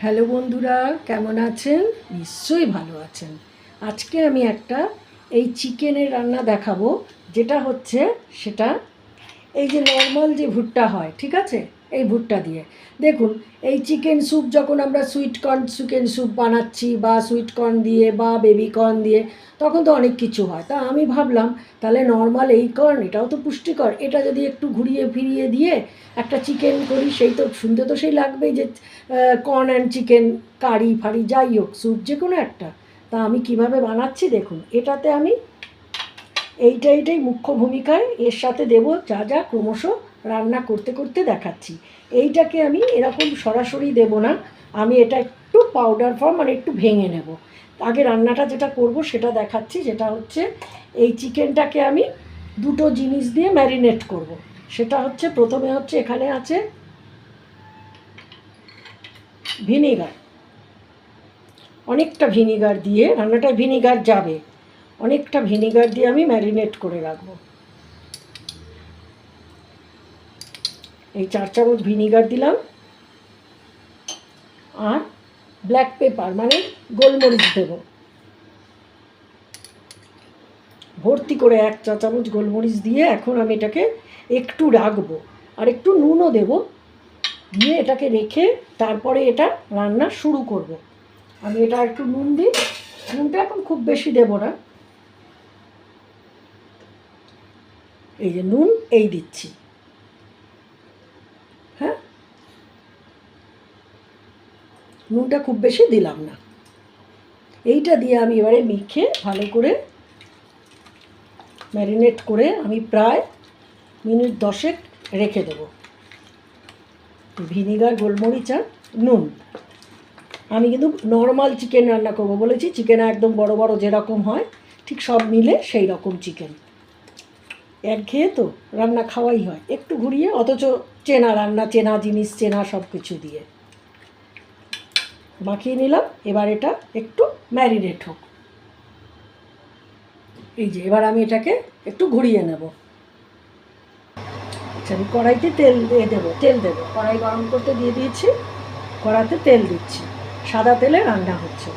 Hello বন্ধুরা, কেমন আছেন? নিশ্চয়ই ভালো আছেন। আজকে আমি একটা এই চিকেনের রান্না দেখাবো, যেটা হচ্ছে সেটা এই যে নর্মাল যে ভুট্টা হয়, ঠিক আছে? এই ভুট্টা দিয়ে। দেখুন, এই চিকেন স্যুপ যখন আমরা সুইট কর্ন চিকেন স্যুপ বানাচ্ছি বা সুইট কর্ন দিয়ে বা বেবি কর্ন দিয়ে, তখন তো অনেক কিছু হয়। তা আমি ভাবলাম, তাহলে নর্মাল এই কর্ন এটাও তো পুষ্টিকর। এটা যদি একটু ঘুরিয়ে ফিরিয়ে দিয়ে একটা চিকেন করি, সেই তো শুনতে তো সেই লাগবেই যে কর্ন অ্যান্ড চিকেন কারি ফারি, যাই হোক স্যুপ যে কোনো একটা। তা আমি কীভাবে বানাচ্ছি দেখুন, এটাতে আমি এইটা এইটাই মুখ্য ভূমিকায়। এর সাথে দেব যা যা ক্রমশ রান্না করতে করতে দেখাচ্ছি। এইটাকে আমি এরকম সরাসরি দেব না। আমি এটা একটু পাউডার ফর্ম মানে একটু ভেঙে নেব। আগে রান্নাটা যেটা করব সেটা দেখাচ্ছি, যেটা হচ্ছে এই চিকেনটাকে আমি দুটো জিনিস দিয়ে ম্যারিনেট করব। সেটা হচ্ছে প্রথমে হচ্ছে এখানে আছে ভিনিগার অনেকটা ভিনিগার দিয়ে, রান্নাটায় ভিনিগার যাবে। অনেকটা ভিনিগার দিয়ে আমি ম্যারিনেট করে রাখব। এই চার চামচ ভিনিগার দিলাম আর ব্ল্যাক পেপার মানে গোলমরিচ দেব। ভর্তি করে এক চা চামচ গোলমরিচ দিয়ে এখন আমি এটাকে একটু রাখব। আর একটু নুনও দেব। দিয়ে এটাকে রেখে তারপরে এটা রান্না শুরু করব। আমি এটা একটু নুন দিই। নুনটা এখন খুব বেশি দেব না। এই যে নুন, এই দিচ্ছি। নুনটা খুব বেশি দিলাম না। এইটা দিয়ে আমি এবারে মিখে ভালো করে ম্যারিনেট করে আমি প্রায় মিনিট দশেক রেখে দেবো। ভিনিগার, গোলমরিচ আর নুন। আমি কিন্তু নর্মাল চিকেন রান্না করব বলেছি, চিকেন একদম বড় বড় যেরকম হয়, ঠিক সব মিলে সেই রকম চিকেন। এক একঘেয়ে তো রান্না খাওয়াই হয়, একটু ঘুরিয়ে অথচ চেনা রান্না, চেনা জিনিস, চেনা সব কিছু দিয়ে। মাখিয়ে নিলাম। এবার এটা একটু ম্যারিনেট হোক। এই যে, এবার আমি এটাকে একটু ঘুরিয়ে নেব। আচ্ছা আমি কড়াইতে তেল দিয়ে দেবো, তেল দেবো। কড়াই গরম করতে দিয়ে দিয়েছি। কড়াতে তেল দিচ্ছি। সাদা তেলে রান্না হচ্ছে।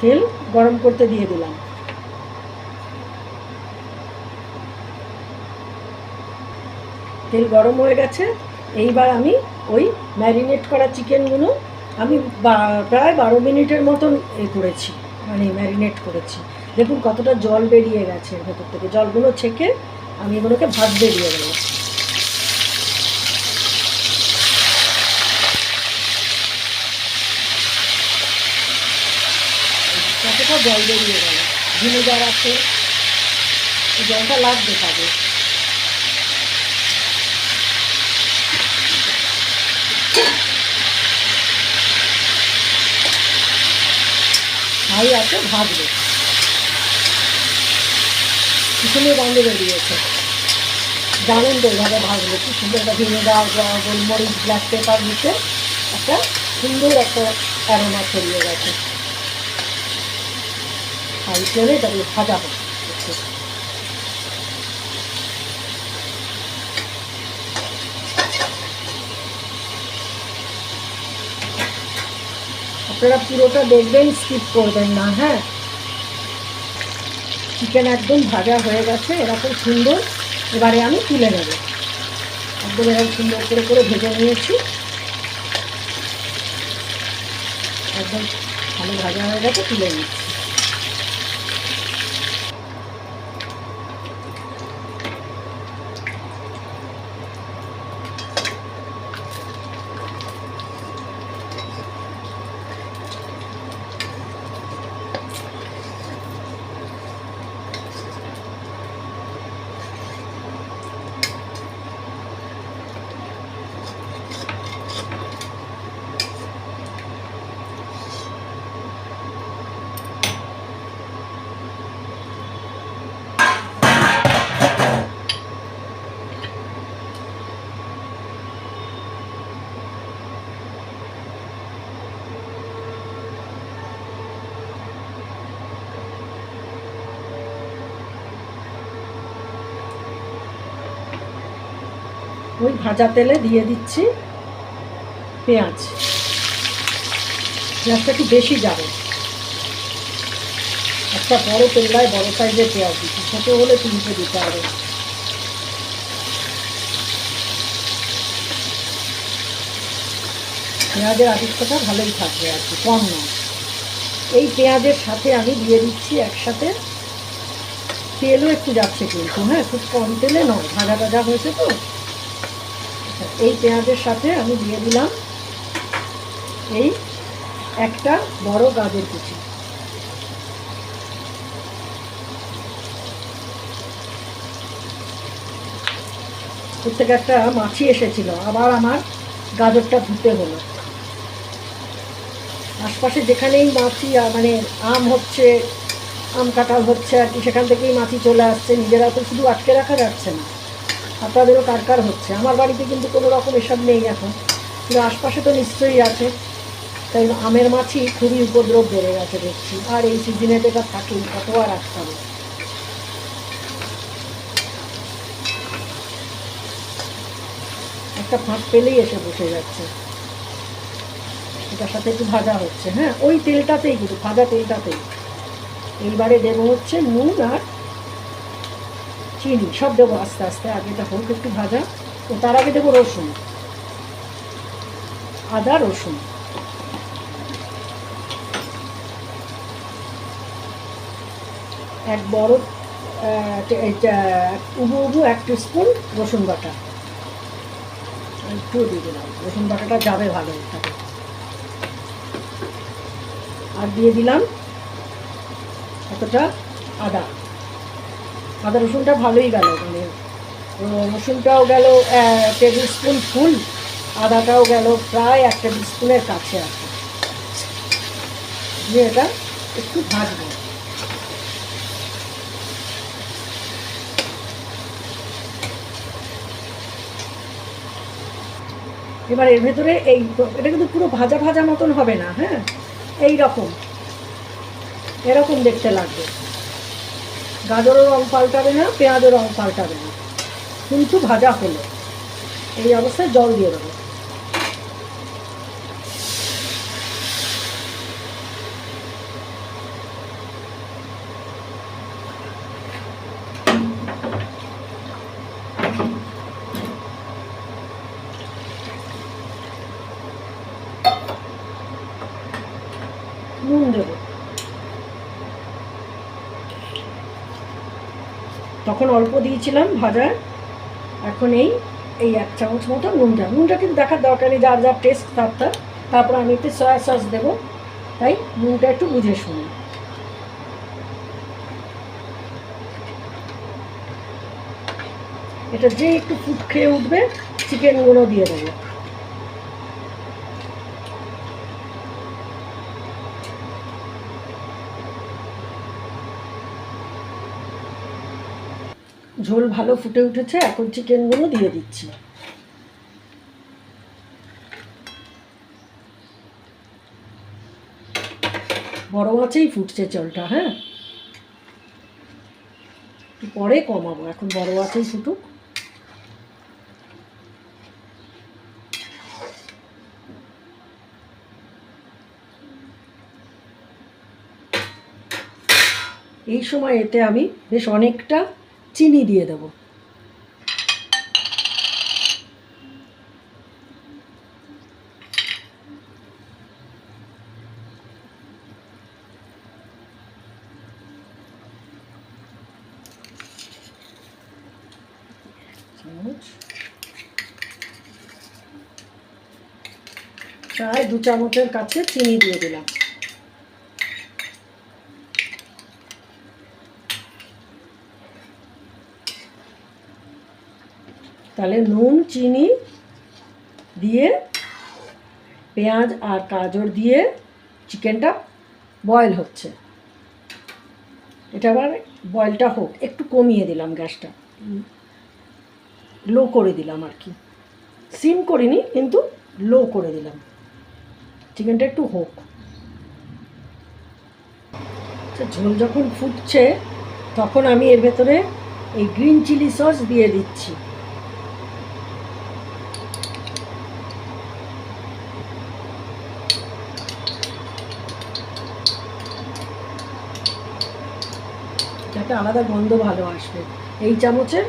তেল গরম করতে দিয়ে দিলাম। তেল গরম হয়ে গেছে। এইবার আমি ওই ম্যারিনেট করা চিকেনগুলো আমি প্রায় বারো মিনিটের মতন এ করেছি মানে ম্যারিনেট করেছি। দেখুন কতটা জল বেরিয়ে গেছে ভেতর থেকে। জলগুলো ছেঁকে আমি এগুলোকে ভাত বেরিয়ে দেবো কতটা জল বেরিয়ে গেল? ভিনেগার আছে। জলটা লাগবে তাদের। ভাই আছে ভাজবে পিছনে বন্ধ বেরিয়েছে। জানেন তো এইভাবে ভাজবে কি সুন্দর একটা ভিনেগার গোলমরিচ ব্ল্যাক পেপার দিতে একটা সুন্দর একটা অ্যারোমা ছড়িয়ে গেছে। হাই ফ্লেমে এটাকে ভাজা হবে। আপনারা পুরোটা দেখবেন স্কিপ করবেন না হ্যাঁ? চিকেন একদম ভাজা হয়ে গেছে, এরকম সুন্দর। এবারে আমি তুলে নেব। একদম এরকম সুন্দর করে করে ভেজে নিয়েছি। একদম ভালো ভাজা হয়ে গেছে, তুলে নিচ্ছি। ভাজা তেলে দিয়ে দিচ্ছি পেঁয়াজ। পেঁয়াজটা একটু বেশি যাবে। একটা বড় তেলায় বড় সাইজের পেঁয়াজ দিচ্ছি, ছোটো হলে তিনটে দিতে হবে। পেঁয়াজের আদিত্যটা ভালোই থাকবে আর কি, কম নয়। এই পেঁয়াজের সাথে আমি দিয়ে দিচ্ছি একসাথে। তেলও একটু যাচ্ছে কিন্তু হ্যাঁ খুব কম তেলে নয়, ভাজা ভাজা হয়েছে তো। এই পেঁয়াজের সাথে আমি দিয়ে দিলাম এই একটা বড় গাজর কুচি। থেকে একটা মাছি এসেছিল, আবার আমার গাজরটা ধুতে হলো। আশপাশে যেখানেই মাছি মানে আম হচ্ছে, আম কাঁঠাল হচ্ছে আর কি, সেখান থেকেই মাছি চলে আসছে, নিজেরা তো শুধু আটকে রাখা যাচ্ছে না। আপনাদেরও কারকার হচ্ছে? আমার বাড়িতে কিন্তু কোনো রকম এসব নেই এখন। কিন্তু আশপাশে তো নিশ্চয়ই আছে। তাই আমের মাছি খুবই উপদ্রব বেড়ে গেছে দেখছি। আর এই সিজনে তো এটা থাকেই কত আর রাখতে হবে। একটা ফাঁক পেলেই এসে বসে যাচ্ছে। এটার সাথে একটু ভাজা হচ্ছে হ্যাঁ? ওই তেলটাতেই কিন্তু, ভাজা তেলটাতেই। এইবারে দেবো হচ্ছে নুন আর চিনি, সব দেবো আস্তে আস্তে। আগে এটা হোক একটু ভাজা ও তার আগে দেবো রসুন। আদা, রসুন। এক বড় উবু উবু এক স্পুন রসুন বাটা। একটু দিয়ে দিলাম। রসুন বাটাটা যাবে ভালো আর দিয়ে দিলাম এতটা আদা। আদা রসুনটা ভালোই গেল মানে রসুনটাও গেল টেবিল স্পুন ফুল, আদাটাও গেল প্রায় এক টেবিল স্পুনের কাছে আছে দিয়ে এটা একটু ভাজবো। এবার এর ভেতরে এই এটা কিন্তু পুরো ভাজা ভাজা মতন হবে না হ্যাঁ? এই রকম এরকম দেখতে লাগবে। গাজরও রং পাল্টাবে না পেঁয়াজও রং পাল্টাবে না। কিন্তু ভাজা হলো। এই অবস্থায় জল দিয়ে দেবো। নুন দেবো। তখন অল্প দিয়েছিলাম ভাজার। এখন এই এই এক চামচ মতো নুনটা। নুনটা কিন্তু দেখার দরকার নেই, যার যার টেস্ট তার তার। তারপর আমি একটু সয়া সস দেবো। তাই নুনটা একটু বুঝে শুনি। এটা যে একটু ফুট খেয়ে উঠবে চিকেনগুলো দিয়ে দেবো। ঝোল ভালো ফুটে উঠেছে, এখন চিকেনগুলো দিয়ে দিচ্ছি। বড় মাছেই ফুটছে জলটা হ্যাঁ? একটু পরে কমাবো, এখন বড় মাছেই ফুটুক। এই সময় এতে আমি বেশ অনেকটা চিনি দিয়ে দেবো। প্রায় দু চামচের কাছে চিনি দিয়ে দিলাম। তাহলে নুন চিনি দিয়ে পেঁয়াজ আর গাজর দিয়ে চিকেনটা বয়েল হচ্ছে। এটা আবার বয়েলটা হোক একটু কমিয়ে দিলাম গ্যাসটা। লো করে দিলাম আর কি। সিম করিনি কিন্তু লো করে দিলাম। চিকেনটা একটু হোক। আচ্ছা, ঝোল যখন ফুটছে তখন আমি এর ভেতরে এই গ্রিন চিলি সস দিয়ে দিচ্ছি। একটা আলাদা গন্ধ ভালো আসবে। এই চামচের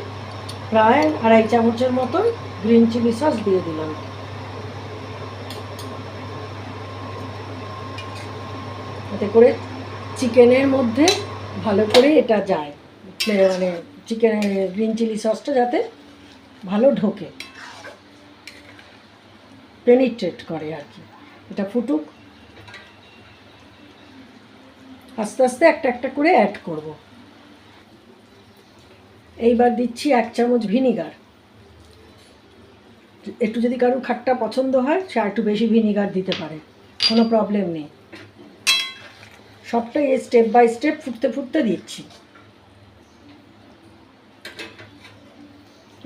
প্রায় আড়াই চামচের মতন গ্রিন চিলি সস দিয়ে দিলাম। এতে করে চিকেনের মধ্যে ভালো করে এটা যায়। মানে চিকেনের গ্রিন চিলি সসটা যাতে ভালো ঢোকে। পেনিট্রেট করে আর কি। এটা ফুটুক। আস্তে আস্তে একটা একটা করে অ্যাড করব। এইবার দিচ্ছি এক চামচ ভিনিগার। একটু যদি কারোর খাট্টা পছন্দ হয়, সে একটু বেশি ভিনিগার দিতে পারে। কোনো প্রবলেম নেই। সবটাই স্টেপ বাই স্টেপ ফুটতে ফুটতে দিচ্ছি।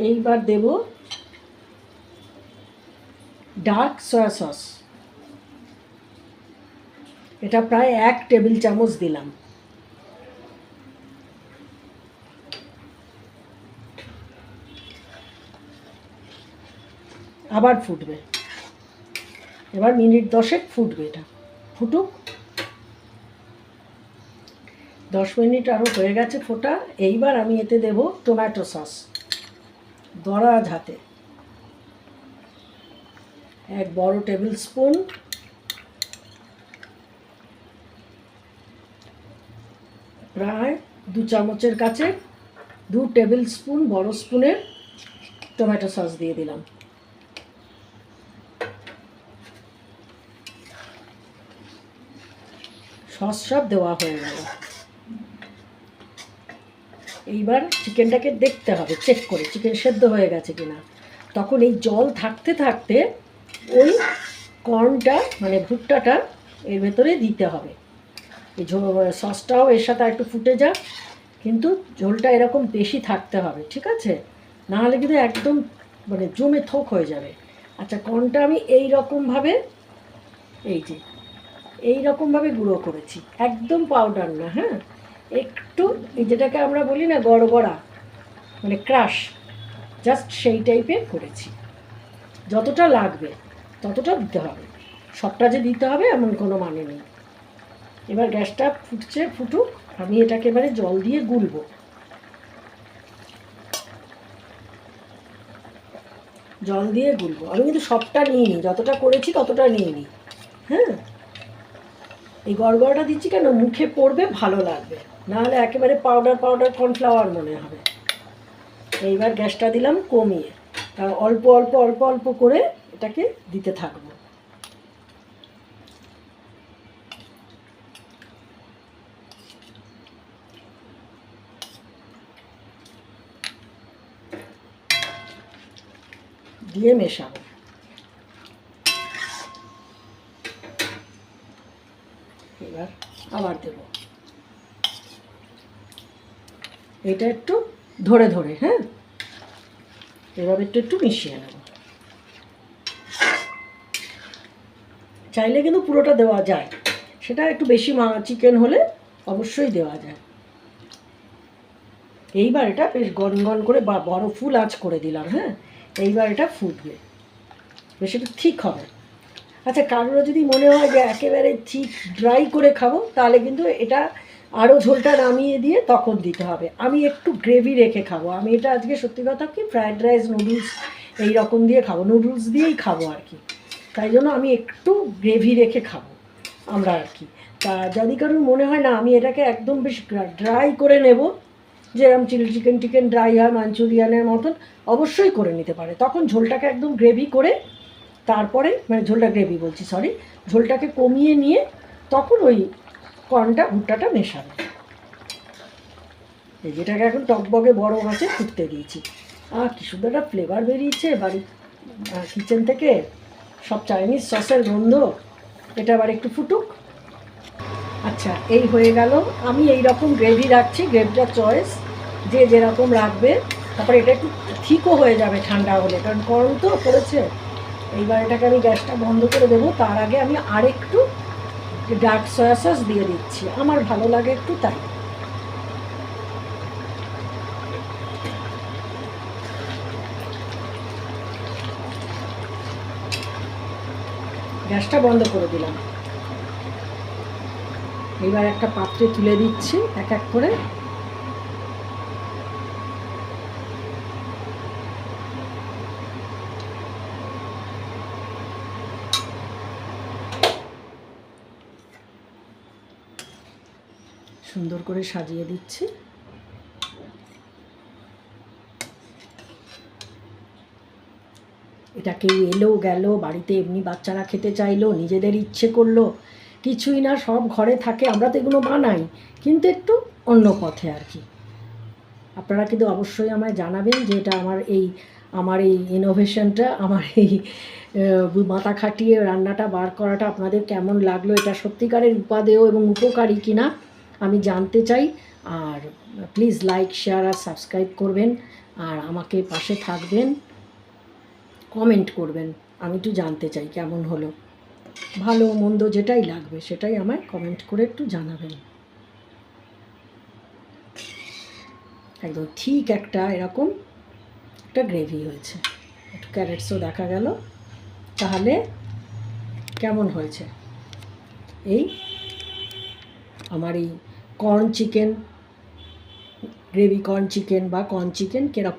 এইবার দেব ডার্ক সয়া সস এটা প্রায় এক টেবিল চামচ দিলাম। আবার ফুটবে। এবার মিনিট দশেক ফুটবে এটা। ফুটুক। দশ মিনিট আরও হয়ে গেছে ফোটা। এইবার আমি এতে দেব টমেটো সস দরাজ হাতে এক বড় টেবিল স্পুন প্রায় দু চামচের কাছে দু টেবিল স্পুন বড় স্পুনের টমেটো সস দিয়ে দিলাম। সস সব দেওয়া হয়ে গেল। এইবার চিকেনটাকে দেখতে হবে চেক করে চিকেন সেদ্ধ হয়ে গেছে কিনা। তখন এই জল থাকতে থাকতে ওই কর্নটা মানে ভুট্টাটা এর ভেতরে দিতে হবে। এই সসটাও এর সাথে একটু ফুটে যাক, কিন্তু ঝোলটা এরকম বেশি থাকতে হবে, ঠিক আছে? নাহলে কিন্তু একদম মানে জমে থোক হয়ে যাবে। আচ্ছা কর্নটা আমি এই রকমভাবে এই যে এই রকমভাবে গুঁড়ো করেছি। একদম পাউডার না হ্যাঁ? একটু যেটাকে আমরা বলি না গড়গড়া মানে ক্রাশ জাস্ট সেই টাইপের করেছি। যতটা লাগবে, ততটা দিতে হবে। সবটা যে দিতে হবে এমন কোনো মানে নেই। এবার গ্যাসটা ফুটছে, ফুটুক, আমি এটাকে এবারে জল দিয়ে গুলবো। জল দিয়ে গুলবো। আমি কিন্তু সবটা নিয়ে নিই যতটা করেছি ততটা নিয়ে নিই হ্যাঁ? এই গড়গড়টা দিচ্ছি কেন? মুখে পড়বে, ভালো লাগবে। নাহলে একেবারে পাউডার পাউডার কর্নফ্লাওয়ার মনে হবে। এইবার গ্যাসটা দিলাম কমিয়ে। আর অল্প অল্প অল্প অল্প করে এটাকে দিতে থাকব। দিয়ে মেশাবো। এবার আবার দেব। এটা একটু ধরে ধরে হ্যাঁ? এবার একটু একটু মিশিয়ে নেব। চাইলে কিন্তু পুরোটা দেওয়া যায়। সেটা একটু বেশি মা, চিকেন হলে অবশ্যই দেওয়া যায়। এইবার এটা বেশ গন গন করে বা বড় ফুল আঁচ করে দিলাম হ্যাঁ? এইবার এটা ফুটবে। বেশ একটু ঠিক হবে। আচ্ছা কারোর যদি মনে হয় যে একেবারে ঠিক ড্রাই করে খাব, তাহলে কিন্তু এটা আরও ঝোলটা নামিয়ে দিয়ে তখন দিতে হবে। আমি একটু গ্রেভি রেখে খাব। আমি এটা আজকে সত্যি কথা কি ফ্রায়েড রাইস নুডলস এই রকম দিয়ে খাব। নুডলস দিয়েই খাব আর কি। তাই জন্য আমি একটু গ্রেভি রেখে খাব আমরা আর কি। তা যদি কারোর মনে হয়, না, আমি এটাকে একদম বেশ ড্রাই করে নেব যেরকম চিলি চিকেন টিকেন ড্রাই হয়, মাঞ্চুরিয়ানের মতন, অবশ্যই করে নিতে পারে। তখন ঝোলটাকে একদম গ্রেভি করে তারপরে মানে ঝোলটা গ্রেভি বলছি সরি ঝোলটাকে কমিয়ে নিয়ে তখন ওই কর্নটা, ভুট্টাটা এই যেটাকে এখন টকবগে বড় মাছে ফুটতে দিয়েছি। আর কি সুন্দর একটা ফ্লেভার বেরিয়েছে বাড়ি কিচেন থেকে। সব চাইনিজ সসের গন্ধ, এটা আবার একটু ফুটুক। আচ্ছা এই হয়ে গেল। আমি এই রকম গ্রেভি রাখছি গ্রেভিটা চয়েস যে যেরকম রাখবে। তারপরে এটা একটু ঠিকও হয়ে যাবে ঠান্ডা হলে, কারণ গরম তো পড়েছে। এইবার এটাকে আমি গ্যাসটা বন্ধ করে দেবো। তার আগে আমি আরেকটু ডার্ক সয়া সস দিয়ে দিচ্ছি। আমার ভালো লাগে একটু তাই। গ্যাসটা বন্ধ করে দিলাম। এবার একটা পাত্রে তুলে দিচ্ছি, এক এক করে। সুন্দর করে সাজিয়ে দিচ্ছি। এটা কেউ এলো, গেল, বাড়িতে এমনি বাচ্চারা খেতে চাইলো, নিজেদের ইচ্ছে করল, কিছুই না, সব ঘরে থাকে, আমরা তো এগুলো বানাই, কিন্তু একটু অন্য পথে আর কি। আপনারা কিন্তু অবশ্যই আমায় জানাবেন যে এটা আমার এই আমার এই ইনোভেশনটা আমার এই মাথা খাটিয়ে রান্নাটা, বার করাটা আপনাদের কেমন লাগল, এটা সত্যিকারের উপাদেয় এবং উপকারী কিনা? আমি জানতে চাই, আর প্লিজ লাইক শেয়ার আর সাবস্ক্রাইব করবেন, আর আমাকে পাশে থাকবেন কমেন্ট করবেন। আমি একটু জানতে চাই কেমন হলো। ভালো মন্দ যেটাই লাগবে সেটাই আমায় কমেন্ট করে একটু জানাবেন। একদম ঠিক একটা এরকম একটা গ্রেভি হয়েছে। একটু ক্যারেটসও দেখা গেল। তাহলে কেমন হয়েছে? এই আমার এই corn chicken gravy corn chicken বা কর্ন চিকেন কীরকম